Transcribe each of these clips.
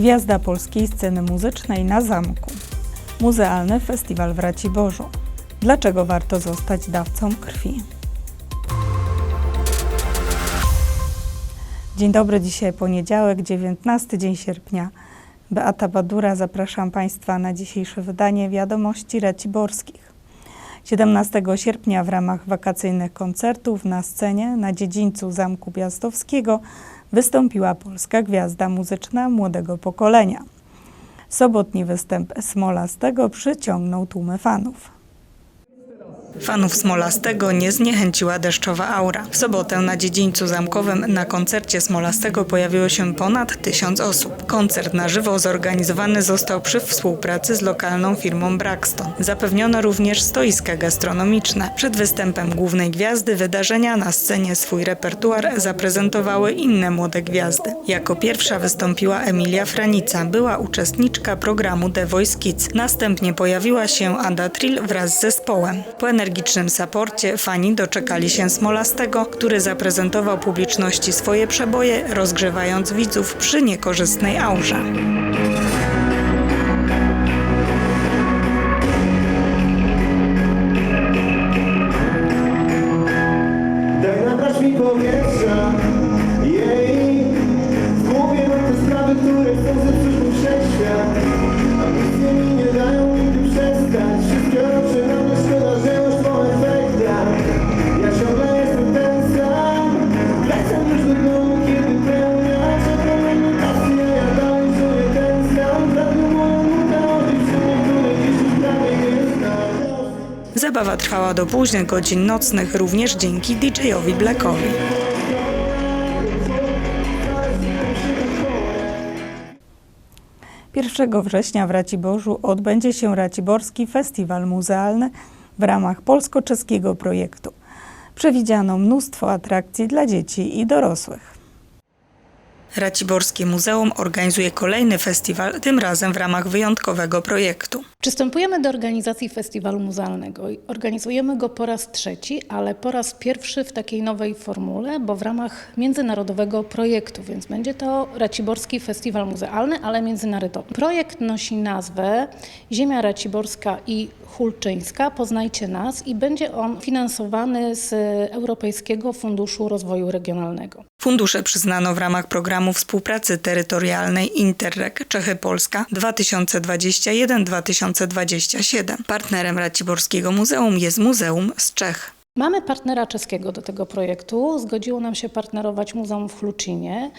Gwiazda polskiej sceny muzycznej na zamku. Muzealny festiwal w Raciborzu. Dlaczego warto zostać dawcą krwi? Dzień dobry, dzisiaj poniedziałek, 19 dzień sierpnia. Beata Badura, zapraszam Państwa na dzisiejsze wydanie Wiadomości Raciborskich. 17 sierpnia w ramach wakacyjnych koncertów na scenie na dziedzińcu Zamku Piastowskiego wystąpiła polska gwiazda muzyczna młodego pokolenia. Sobotni występ Smolastego przyciągnął tłumy fanów. Fanów Smolastego nie zniechęciła deszczowa aura. W sobotę na dziedzińcu zamkowym na koncercie Smolastego pojawiło się ponad tysiąc osób. Koncert na żywo zorganizowany został przy współpracy z lokalną firmą Braxton. Zapewniono również stoiska gastronomiczne. Przed występem głównej gwiazdy wydarzenia na scenie swój repertuar zaprezentowały inne młode gwiazdy. Jako pierwsza wystąpiła Emilia Franica, była uczestniczka programu The Voice Kids. Następnie pojawiła się Ada Trill wraz z zespołem. Po energicznym saporcie fani doczekali się Smolastego, który zaprezentował publiczności swoje przeboje, rozgrzewając widzów przy niekorzystnej aurze. Do późnych godzin nocnych, również dzięki DJ-owi Blackowi. Pierwszego września w Raciborzu odbędzie się Raciborski Festiwal Muzealny w ramach polsko-czeskiego projektu. Przewidziano mnóstwo atrakcji dla dzieci i dorosłych. Raciborskie Muzeum organizuje kolejny festiwal, tym razem w ramach wyjątkowego projektu. Przystępujemy do organizacji festiwalu muzealnego. Organizujemy go po raz trzeci, ale po raz pierwszy w takiej nowej formule, bo w ramach międzynarodowego projektu, więc będzie to Raciborski Festiwal Muzealny, ale międzynarodowy. Projekt nosi nazwę Ziemia Raciborska i Hulczyńska, poznajcie nas i będzie on finansowany z Europejskiego Funduszu Rozwoju Regionalnego. Fundusze przyznano w ramach programu współpracy terytorialnej Interreg Czechy-Polska 2021-2027. Partnerem Raciborskiego Muzeum jest Muzeum z Czech. Mamy partnera czeskiego do tego projektu. Zgodziło nam się partnerować Muzeum w Chlucinie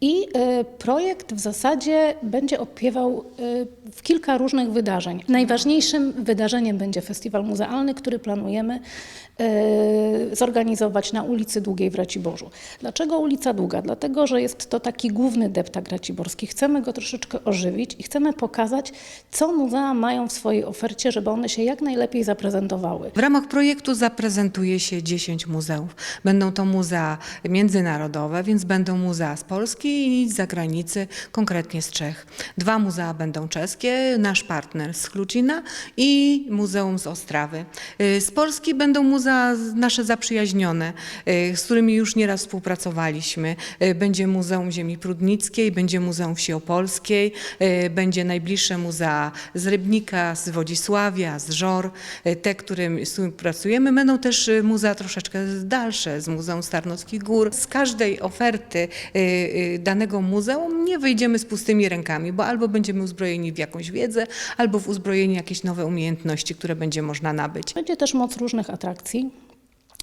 i y, projekt w zasadzie będzie opiewał y, w kilka różnych wydarzeń. Najważniejszym wydarzeniem będzie festiwal muzealny, który planujemy y, zorganizować na ulicy Długiej w Raciborzu. Dlaczego ulica Długa? Dlatego, że jest to taki główny deptak raciborski. Chcemy go troszeczkę ożywić i chcemy pokazać, co muzea mają w swojej ofercie, żeby one się jak najlepiej zaprezentowały. W ramach projektu zaprezentuje się 10 muzeów. Będą to muzea międzynarodowe, więc będą muzea z Polski i z zagranicy, konkretnie z Czech. Dwa muzea będą czeskie, nasz partner z Klucina i Muzeum z Ostrawy. Y, Z Polski będą muzea nasze zaprzyjaźnione, y, z którymi już nieraz współpracowaliśmy. Y, Będzie Muzeum Ziemi Prudnickiej, będzie Muzeum Wsi Opolskiej, będzie najbliższe muzea z Rybnika, z Wodzisławia, z Żor, te, którym, z którymi pracujemy. Będą też muzea troszeczkę dalsze, z Muzeum Starnowskich Gór. Z każdej oferty danego muzeum nie wyjdziemy z pustymi rękami, bo albo będziemy uzbrojeni w jakąś wiedzę, albo w uzbrojeni jakieś nowe umiejętności, które będzie można nabyć. Będzie też moc różnych atrakcji.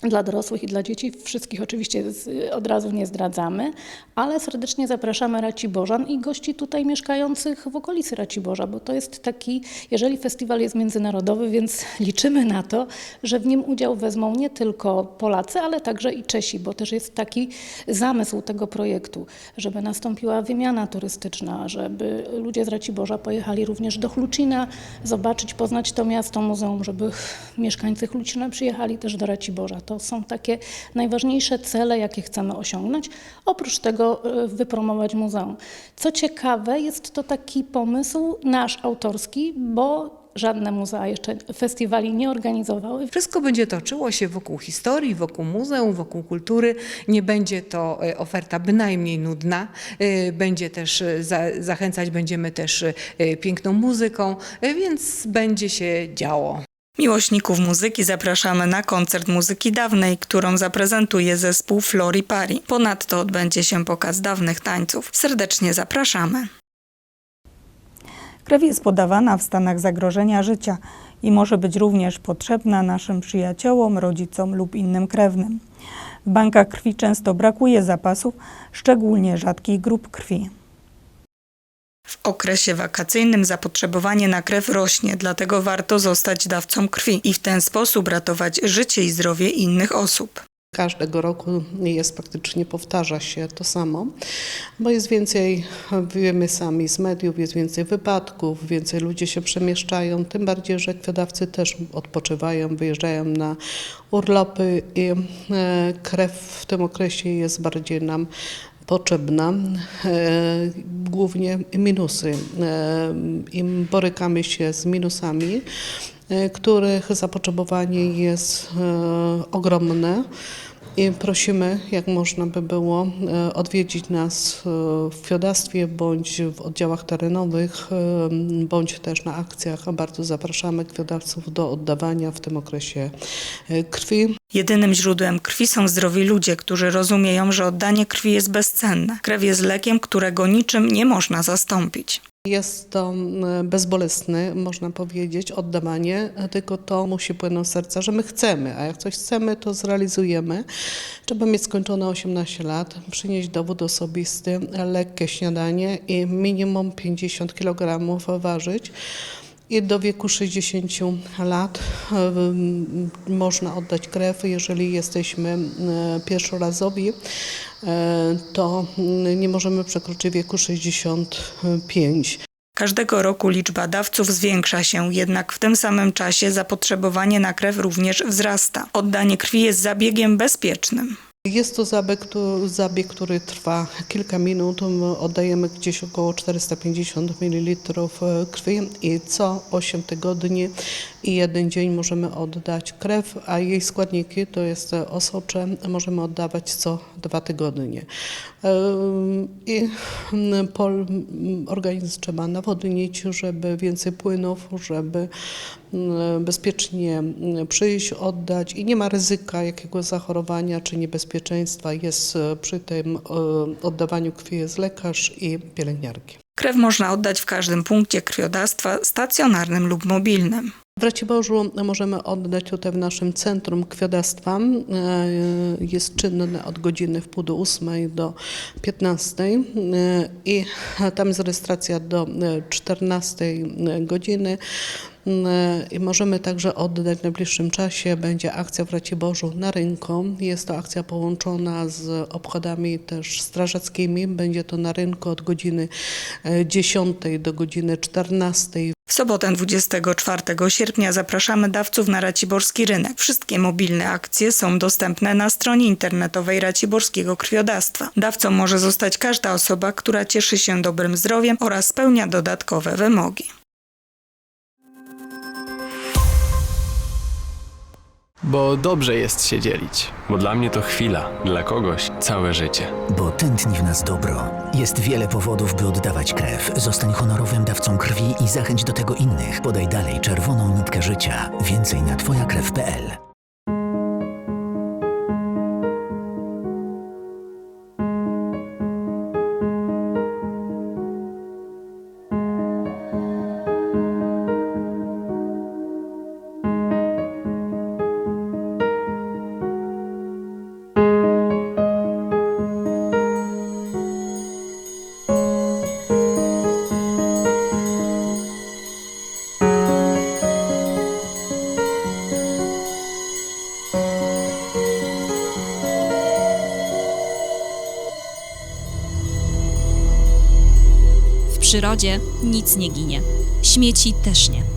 Dla dorosłych i dla dzieci wszystkich oczywiście z, od razu nie zdradzamy, ale serdecznie zapraszamy Raciborzan i gości tutaj mieszkających w okolicy Raciborza, bo to jest taki, jeżeli festiwal jest międzynarodowy, więc liczymy na to, że w nim udział wezmą nie tylko Polacy, ale także i Czesi, bo też jest taki zamysł tego projektu, żeby nastąpiła wymiana turystyczna, żeby ludzie z Raciborza pojechali również do Chlucina, zobaczyć, poznać to miasto, muzeum, żeby mieszkańcy Chlucina przyjechali też do Raciborza. To są takie najważniejsze cele, jakie chcemy osiągnąć. Oprócz tego e, wypromować muzeum. Co ciekawe, jest to taki pomysł nasz autorski, bo żadne muzea jeszcze festiwali nie organizowały. Wszystko będzie toczyło się wokół historii, wokół muzeum, wokół kultury. Nie będzie to e, oferta bynajmniej nudna. E, Będzie też za, zachęcać będziemy też piękną muzyką, więc będzie się działo. Miłośników muzyki zapraszamy na koncert muzyki dawnej, którą zaprezentuje zespół Flori Pari. Ponadto odbędzie się pokaz dawnych tańców. Serdecznie zapraszamy. Krew jest podawana w stanach zagrożenia życia i może być również potrzebna naszym przyjaciołom, rodzicom lub innym krewnym. W bankach krwi często brakuje zapasów, szczególnie rzadkich grup krwi. W okresie wakacyjnym zapotrzebowanie na krew rośnie, dlatego warto zostać dawcą krwi i w ten sposób ratować życie i zdrowie innych osób. Każdego roku jest praktycznie, powtarza się to samo, bo jest więcej, wiemy sami z mediów, jest więcej wypadków, więcej ludzie się przemieszczają, tym bardziej, że krwiodawcy też odpoczywają, wyjeżdżają na urlopy i e, krew w tym okresie jest bardziej nam potrzebna. E, Głównie minusy. E, I borykamy się z minusami, e, których zapotrzebowanie jest ogromne. I prosimy, jak można by było, e, odwiedzić nas e, w krwiodawstwie bądź w oddziałach terenowych, e, bądź też na akcjach. Bardzo zapraszamy krwiodawców do oddawania w tym okresie krwi. Jedynym źródłem krwi są zdrowi ludzie, którzy rozumieją, że oddanie krwi jest bezcenne. Krew jest lekiem, którego niczym nie można zastąpić. Jest to mm, bezbolesne, można powiedzieć, oddawanie, tylko to musi płynąć z serca, że my chcemy, a jak coś chcemy, to zrealizujemy. Trzeba mieć skończone 18 lat, przynieść dowód osobisty, lekkie śniadanie i minimum 50 kg ważyć. I do wieku 60 lat można oddać krew, jeżeli jesteśmy pierwszorazowi, e, to nie możemy przekroczyć wieku 65. Każdego roku liczba dawców zwiększa się, jednak w tym samym czasie zapotrzebowanie na krew również wzrasta. Oddanie krwi jest zabiegiem bezpiecznym. Jest to zabieg, który trwa kilka minut. My Oddajemy gdzieś około 450 ml krwi i co 8 tygodni i jeden dzień możemy oddać krew, a jej składniki to jest osocze, możemy oddawać co dwa tygodnie. Ym, I mm, pol, mm, organizm trzeba nawodnić, żeby więcej płynów, żeby bezpiecznie mm, przyjść, oddać i nie ma ryzyka jakiegoś zachorowania czy niebezpieczeństwa. Jest e, przy tym oddawaniu krwi jest lekarz i pielęgniarki. Krew można oddać w każdym punkcie krwiodawstwa, stacjonarnym lub mobilnym. W Raciborzu możemy oddać tutaj w naszym centrum krwiodawstwa. Jest czynne od godziny w pół do ósmej do 15 e, i tam jest rejestracja do e, 14 godziny. E, I możemy także oddać w najbliższym czasie. Będzie akcja w Raciborzu na rynku. Jest to akcja połączona z obchodami też strażackimi. Będzie to na rynku od godziny e, 10 do godziny 14 W sobotę 24 sierpnia zapraszamy dawców na Raciborski Rynek. Wszystkie mobilne akcje są dostępne na stronie internetowej Raciborskiego Krwiodawstwa. Dawcą może zostać każda osoba, która cieszy się dobrym zdrowiem oraz spełnia dodatkowe wymogi. Bo dobrze jest się dzielić. Bo dla mnie to chwila, dla kogoś całe życie. Bo tętni w nas dobro. Jest wiele powodów, by oddawać krew. Zostań honorowym dawcą krwi i zachęć do tego innych. Podaj dalej czerwoną nitkę życia. Więcej na twojakrew.pl. przyrodzie nic nie ginie. Śmieci też nie.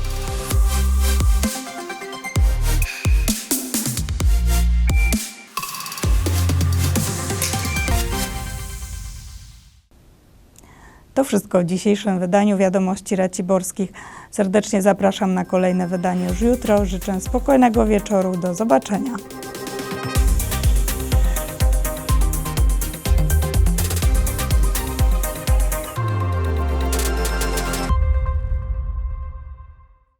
To wszystko w dzisiejszym wydaniu Wiadomości Raciborskich. Serdecznie zapraszam na kolejne wydanie już jutro. Życzę spokojnego wieczoru. Do zobaczenia.